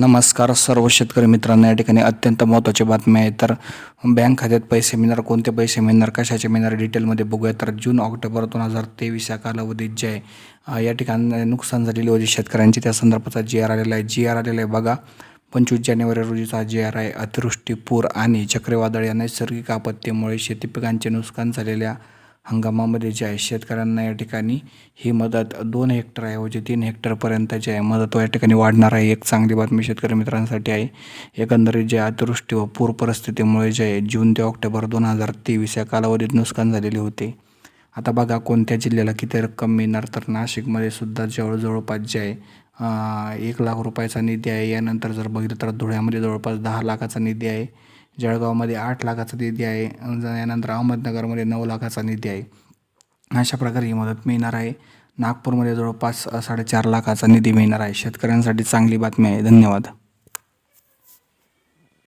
नमस्कार सर्व शेतकरी मित्रांनो या ठिकाणी अत्यंत महत्त्वाची बातमी आहे. तर बँक खात्यात पैसे मिळणार कोणते पैसे मिळणार कशाचे मिळणार डिटेलमध्ये बघूया. तर जून ऑक्टोबर दोन हजार तेवीस या कालावधीत जे आहे या ठिकाणी नुकसान झालेली होती शेतकऱ्यांची. त्या संदर्भाचा जी आर आलेला आहे. जी आर आलेला आहे बघा. पंचवीस जानेवारी रोजीचा जी आर आहे. अतिवृष्टी पूर आणि चक्रीवादळ या नैसर्गिक आपत्तीमुळे शेती पिकांचे नुकसान झालेल्या हंगामामध्ये जे आहे शेतकऱ्यांना या ठिकाणी ही मदत दोन हेक्टरऐवजी म्हणजे तीन हेक्टरपर्यंत जे आहे मदत या ठिकाणी वाढणार आहे. एक चांगली बातमी शेतकरी मित्रांसाठी आहे. एकंदरीत जे अतिवृष्टी व पूर परिस्थितीमुळे जे आहे जून ते ऑक्टोबर दोन हजार तेवीस या कालावधीत नुकसान झालेले होते. आता बघा कोणत्या जिल्ह्याला किती रक्कम मिळणार? तर नाशिकमध्ये सुद्धा जवळ जवळपास जे आहे एक लाख रुपयाचा निधी आहे. यानंतर जर बघितलं तर धुळ्यामध्ये जवळपास दहा लाखाचा निधी आहे. जळगावमध्ये आठ लाखाचा निधी आहे. यानंतर अहमदनगरमध्ये नऊ लाखाचा निधी आहे. अशा प्रकारे ही मदत मिळणार आहे. नागपूरमध्ये जवळपास साडेचार लाखाचा निधी मिळणार आहे. शेतकऱ्यांसाठी चांगली बातमी आहे. धन्यवाद.